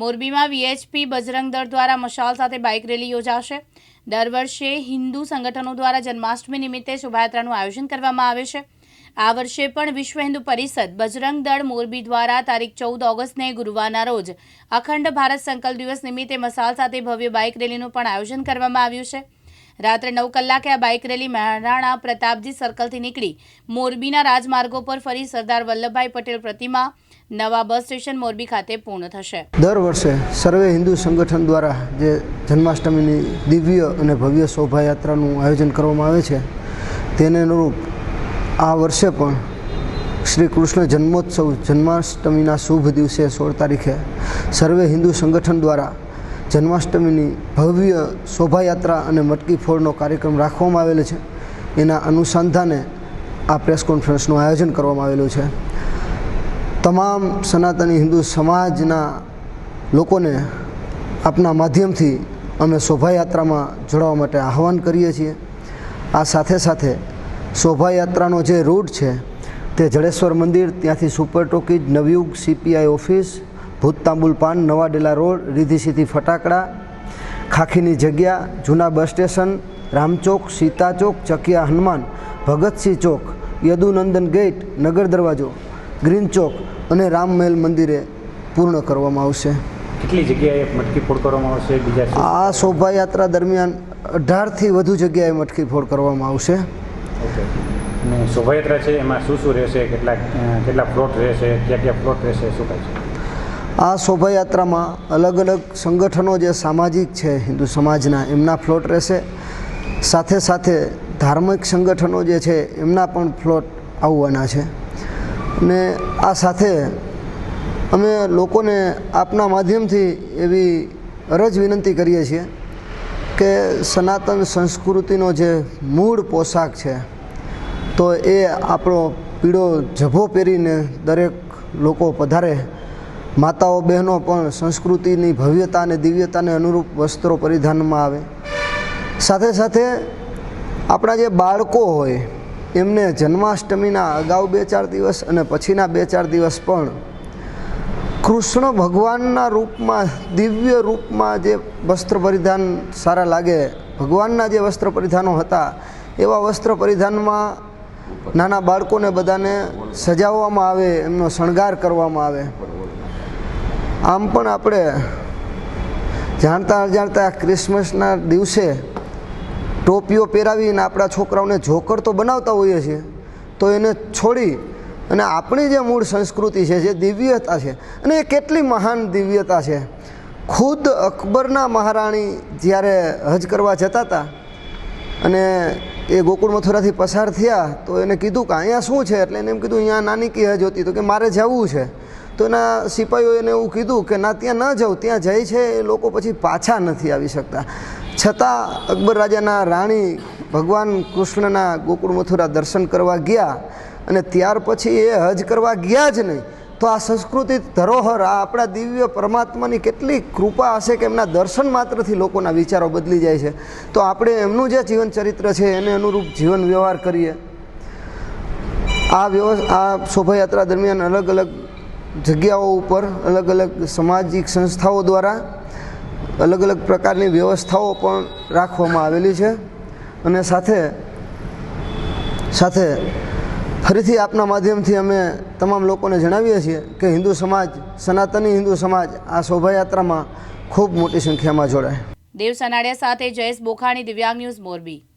મોરબીમાં વીએચપી બજરંગ દળ દ્વારા મશાલ સાથે બાઇક રેલી યોજાશે. દર વર્ષે હિન્દુ સંગઠનો દ્વારા જન્માષ્ટમી નિમિત્તે શોભાયાત્રાનું આયોજન કરવામાં આવે છે. આ વર્ષે પણ વિશ્વ હિન્દુ પરિષદ બજરંગ દળ મોરબી દ્વારા તારીખ ચૌદ ઓગસ્ટને ગુરુવારના રોજ અખંડ ભારત સંકલ્પ દિવસ નિમિત્તે મશાલ સાથે ભવ્ય બાઇક રેલીનું પણ આયોજન કરવામાં આવ્યું છે. રાત્રે નવ કલાકે આ બાઇક રેલી મહારાણા પ્રતાપજી સર્કલથી નીકળી. મોરબીના રાજમાર્ગો પર ફરી સરદાર વલ્લભભાઈ પટેલ પ્રતિમા. નવા બસ સ્ટેશન મોરબી ખાતે પૂર્ણ થશે. દર વર્ષે સર્વે હિન્દુ સંગઠન દ્વારા જે જન્માષ્ટમીની દિવ્ય અને ભવ્ય શોભાયાત્રાનું આયોજન કરવામાં આવે છે, તેને અનુરૂપ આ વર્ષે પણ શ્રી કૃષ્ણ જન્મોત્સવ જન્માષ્ટમીના શુભ દિવસે સોળ તારીખે સર્વે હિન્દુ સંગઠન દ્વારા જન્માષ્ટમીની ભવ્ય શોભાયાત્રા અને મટકી ફોડનો કાર્યક્રમ રાખવામાં આવેલો છે. એના અનુસંધાને આ પ્રેસ કોન્ફરન્સનું આયોજન કરવામાં આવેલું છે. તમામ સનાતની હિન્દુ સમાજના લોકોને આપના માધ્યમથી અમે શોભાયાત્રામાં જોડાવા માટે આહવાન કરીએ છીએ. આ સાથે સાથે શોભાયાત્રાનો જે રૂટ છે તે જડેશ્વર મંદિર, ત્યાંથી super talkies, Navyug, CPI office ભૂત તાંબુલ પાન નવાડેલા રોડ રીધી સીધી ફટાકડા ખાખીની જગ્યા જૂના બસ સ્ટેશન રામચોક સીતા ચોક ચકિયા હનુમાન ભગતસિંહ ચોક યદુનંદન ગેટ નગર દરવાજો ગ્રીન ચોક અને રામમહેલ મંદિરે પૂર્ણ કરવામાં આવશે. કેટલી જગ્યાએ મટકી ફોડ કરવામાં આવશે? બીજા આ શોભાયાત્રા દરમિયાન અઢારથી વધુ જગ્યાએ મટકી ફોડ કરવામાં આવશે. અને શોભાયાત્રા છે એમાં શું શું રહેશે? કેટલા કેટલા પ્લોટ રહેશે? ક્યાં ક્યાં પ્લોટ રહેશે? શું કહે છે? આ શોભાયાત્રામાં અલગ અલગ સંગઠનો જે સામાજિક છે, હિન્દુ સમાજના, એમના ફ્લોટ રહેશે. સાથે સાથે ધાર્મિક સંગઠનો જે છે, એમના પણ ફ્લોટ આવવાના છે. ને આ સાથે અમે લોકોને આપના માધ્યમથી એવી અરજ વિનંતી કરીએ છીએ કે સનાતન સંસ્કૃતિનો જે મૂળ પોશાક છે, તો એ આપણો પીળો જભો પહેરીને દરેક લોકો પધારે. માતાઓ બહેનો પણ સંસ્કૃતિની ભવ્યતા અને દિવ્યતાને અનુરૂપ વસ્ત્રો પરિધાનમાં આવે. સાથે સાથે આપણા જે બાળકો હોય, એમને જન્માષ્ટમીના અગાઉ બે ચાર દિવસ અને પછીના બે ચાર દિવસ પણ કૃષ્ણ ભગવાનના રૂપમાં, દિવ્ય રૂપમાં જે વસ્ત્ર પરિધાન સારા લાગે, ભગવાનના જે વસ્ત્ર પરિધાનો હતા, એવા વસ્ત્ર પરિધાનમાં નાના બાળકોને બધાને સજાવવામાં આવે, એમનો શણગાર કરવામાં આવે. આમ પણ આપણે જાણતા અજાણતા ક્રિસમસના દિવસે ટોપીઓ પહેરાવીને આપણા છોકરાઓને જોકર તો બનાવતા હોઈએ છીએ, તો એને છોડી અને આપણી જે મૂળ સંસ્કૃતિ છે, જે દિવ્યતા છે, અને એ કેટલી મહાન દિવ્યતા છે. ખુદ અકબરના મહારાણી જ્યારે હજ કરવા જતા હતા અને એ ગોકુળ મથુરાથી પસાર થયા, તો એને કીધું કે અહીંયા શું છે? એટલે એને એમ કીધું, અહીંયા નાની કી હજ હતી. તો કે મારે જવું છે. તો એના સિપાહીઓને એવું કીધું કે ના, ત્યાં ન જાઉં, ત્યાં જાય છે, એ લોકો પછી પાછા નથી આવી શકતા. છતાં અકબર રાજાના રાણી ભગવાન કૃષ્ણના ગોકુળ મથુરા દર્શન કરવા ગયા અને ત્યાર પછી એ હજ કરવા ગયા જ નહીં. તો આ સંસ્કૃતિ ધરોહર, આ આપણા દિવ્ય પરમાત્માની કેટલી કૃપા હશે કે એમના દર્શન માત્રથી લોકોના વિચારો બદલી જાય છે. તો આપણે એમનું જે જીવન ચરિત્ર છે, એને અનુરૂપ જીવન વ્યવહાર કરીએ. આ વ્યવ, આ શોભાયાત્રા દરમિયાન અલગ અલગ જગ્યાઓ ઉપર અલગ અલગ સામાજિક સંસ્થાઓ દ્વારા અલગ અલગ પ્રકારની વ્યવસ્થાઓ પણ રાખવામાં આવેલી છે. અને સાથે સાથે ફરીથી આપના માધ્યમથી અમે તમામ લોકોને જણાવીએ છીએ કે હિન્દુ સમાજ, સનાતની હિન્દુ સમાજ આ શોભાયાત્રામાં ખૂબ મોટી સંખ્યામાં જોડાય. દેવ સનાડિયા સાથે જયેશ બોખાણી, દિવ્યાંગ ન્યૂઝ મોરબી.